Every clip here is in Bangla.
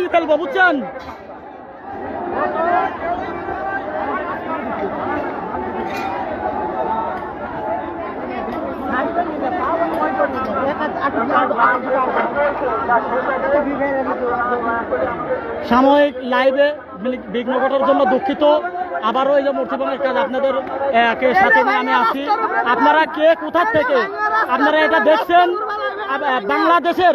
মারি ফেলব বুঝছেন সাময়িক লাইভে বিঘ্ন ঘটার জন্য দুঃখিত। আবারও এই যে মূর্তিবনের কাজ আপনাদের সাথে নিয়ে আমি আছি আপনারা কে কোথার থেকে? আপনারা এটা দেখছেন? বাংলাদেশের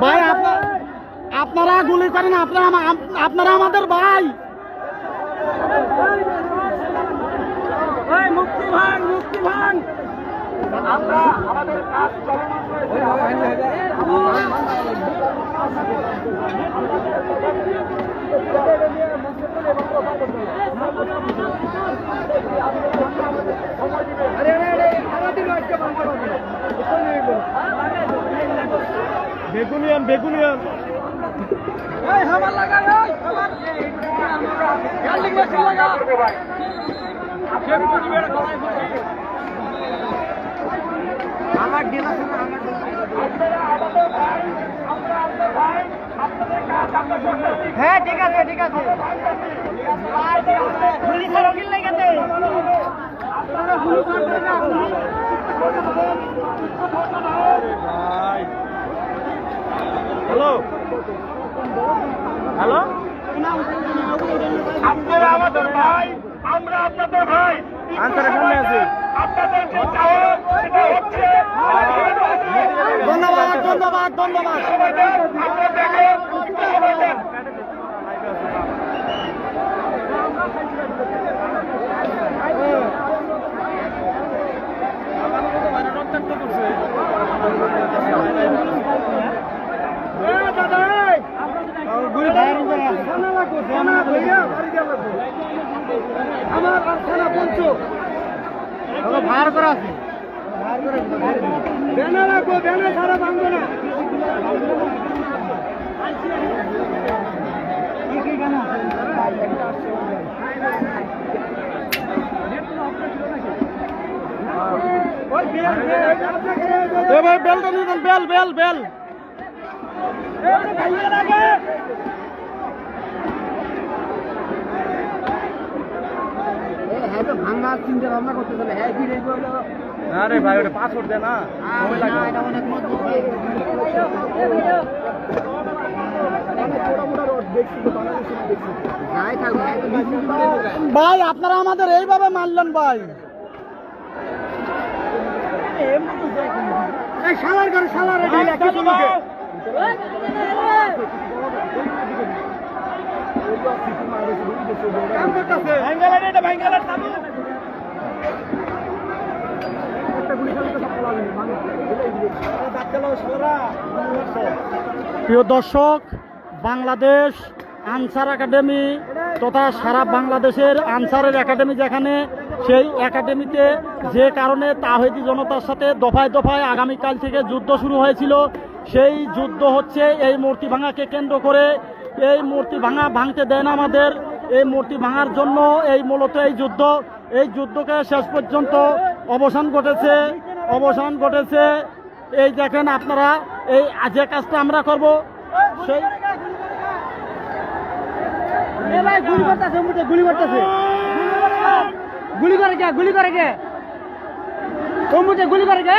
ভাই আপনার গুলি করেন আপনারা আপনারা আমাদের ভাই। মুক্তি ভাঙ মুক্তি ভাঙ বেগুনিয়ান বেগুনিয়ান। এই হামার লাগা এই হামার। মেশিন লাগা। আমার ডিল আছে না হ্যাঁ ঠিক আছে ঠিক আছে। পুলিশের অকিল লেগেছে হ্যালো? হ্যালো? আপনারা আমাদের ভাই আমরা আপনাদের ভাই। আনসারের সামনে আছি আপনাদের যে চাওয়া সেটা হচ্ছে ধন্যবাদ ধন্যবাদ ধন্যবাদ সময় দেন, আমরা দেখেন সময় দেন। আমার আর থানা পঞ্চ ভার করা আছে ব্যানা রাখব না বেলটা নিয়ে বেল বেল বেল ভাঙা চিন্তা ভাবনা করতে চলে। হ্যাঁ কি রেখে না ভাই ওটা পাসওয়ার্ড দে না। সময় লাগবে এটা অনেক মজবুত ভাই আপনারা আমাদের এইভাবে মারলেন ভাই। লোকে। কাম করতেছে। এটা প্রিয় দর্শক, বাংলাদেশ আনসার একাডেমি তথা সারা বাংলাদেশের আনসারের একাডেমি যেখানে, সেই একাডেমিতে যে কারণে তাহিদি জনতার সাথে দফায় দফায় আগামীকাল থেকে যুদ্ধ শুরু হয়েছিল, সেই যুদ্ধ হচ্ছে এই মূর্তি ভাঙাকে কেন্দ্র করে। এই মূর্তি ভাঙা ভাঙতে দেয় না আমাদের, এই মূর্তি ভাঙার জন্য এই মূলত এই যুদ্ধ। এই যুদ্ধকে শেষ পর্যন্ত অবসান ঘটেছে অবসান ঘটেছে। এই দেখেন আপনারা, এই যে কাজটা আমরা করব, সেই গুলি করতেছে গুলি করতেছে। গুলি করে কে, গুলি করে কে? কম্বুটে গুলি করে গে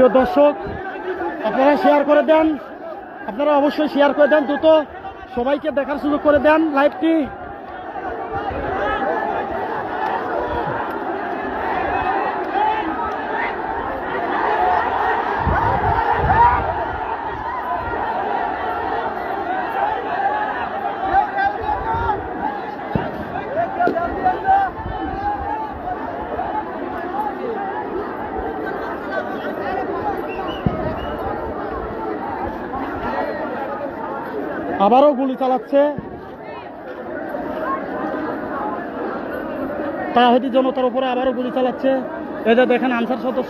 প্রিয় দর্শক, আপনারা শেয়ার করে দেন। আপনারা অবশ্যই শেয়ার করে দেন দ্রুত। সবাইকে দেখার সুযোগ করে দেন লাইভটি আবারও গুলি চালাচ্ছে। তাহিদি জনতার উপরে আবারও গুলি চালাচ্ছে। এই যে দেখেন আনসার সদস্য